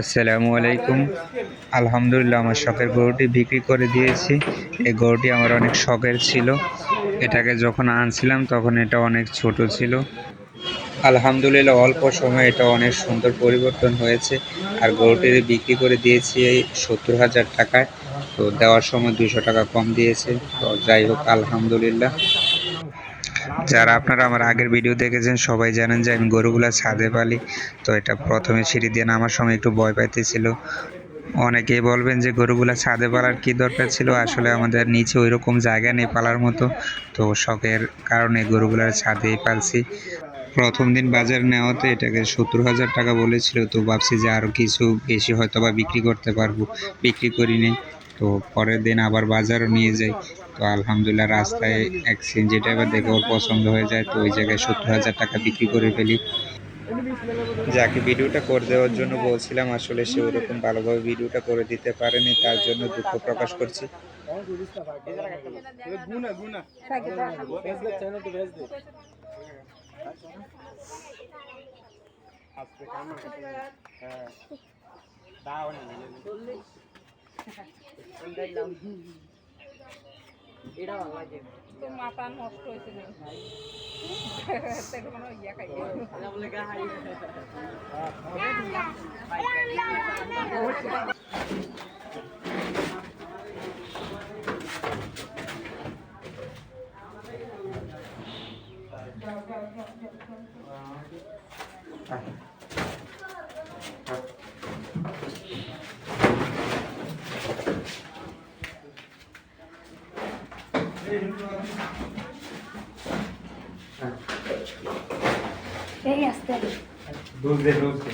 আসসালামু আলাইকুম। আলহামদুলিল্লাহ, আমার শখের গরুটি বিক্রি করে দিয়েছি। এই গরুটি আমার অনেক শখের ছিল। এটাকে যখন আনছিলাম, তখন এটা অনেক ছোট ছিল। আলহামদুলিল্লাহ, অল্প সময়ে এটা অনেক সুন্দর পরিবর্তন হয়েছে। আর গরুটি বিক্রি করে দিয়েছি এই সত্তর হাজার টাকায়। তো দেওয়ার সময় দুশো টাকা কম দিয়েছে। তো যাই হোক, আলহামদুলিল্লাহ। যারা আপনারা আমার আগের ভিডিও দেখেছেন, সবাই জানেন যে আমি গরুগুলা ছাদে পালি। তো এটা প্রথমে সিঁড়ি দিয়ে নামার সময় একটু ভয় পাইতেছিল। অনেকেই বলবেন যে গরুগুলা ছাদে পালার কি দরকার ছিল? আসলে আমাদের নিচে ওই রকম জায়গা নেই পালার মতো। তো শখের কারণে গরুগুলার ছাদেই পালছি। প্রথম দিন বাজার নেওয়াতে এটাকে সত্তর হাজার টাকা বলেছিল তো ভাবছি যে আরও কিছু বেশি হয়তো বা বিক্রি করতে পারব বিক্রি করিনি তো পরের দিন আবার বাজারও নিয়ে যাই। তো আলহামদুলিল্লাহ রাস্তায় এক সিএনজি ড্রাইভার দেখে ওর পছন্দ হয়ে যায় তো ওই জায়গায় সত্তর হাজার টাকা বিক্রি করে ফেলি। যাকে ভিডিওটা করে দেওয়ার জন্য বলছিলাম আসলে সে ওরকম ভালোভাবে ভিডিওটা করে দিতে পারেনি তার জন্য দুঃখ প্রকাশ করছি। গুনা গুনা। মাথা নষ্ট হয়েছে না তাকে মনে হয় ইয়া খাই এই আসতে দুধ দে দুধ দে।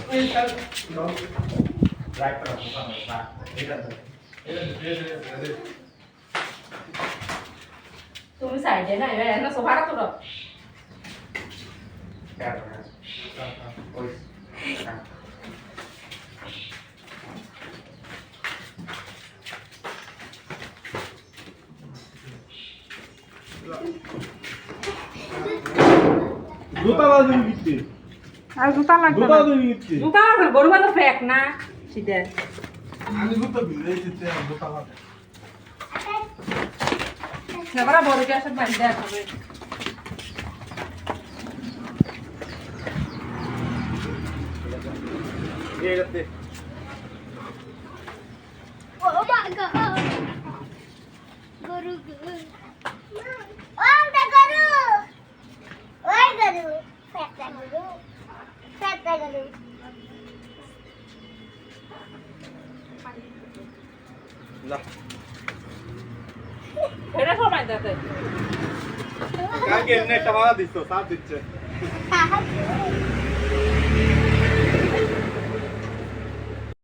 তুমি সাইডে না এবার না সোফাটা তো জুতা বাজে গিয়ে আর জুতা লাগবে জুতা না বাজে জুতা লাগবে গরু বাজার ফেক না সিধে আমি জুতা বিলে দিতে জুতা বাজে সেবারে বড় গ্যাসের বাড়ি guru. না এটা সময় দেতে কাকে এমনি একটা ভাড়া দিচ্ছ সাথ দিচ্ছে.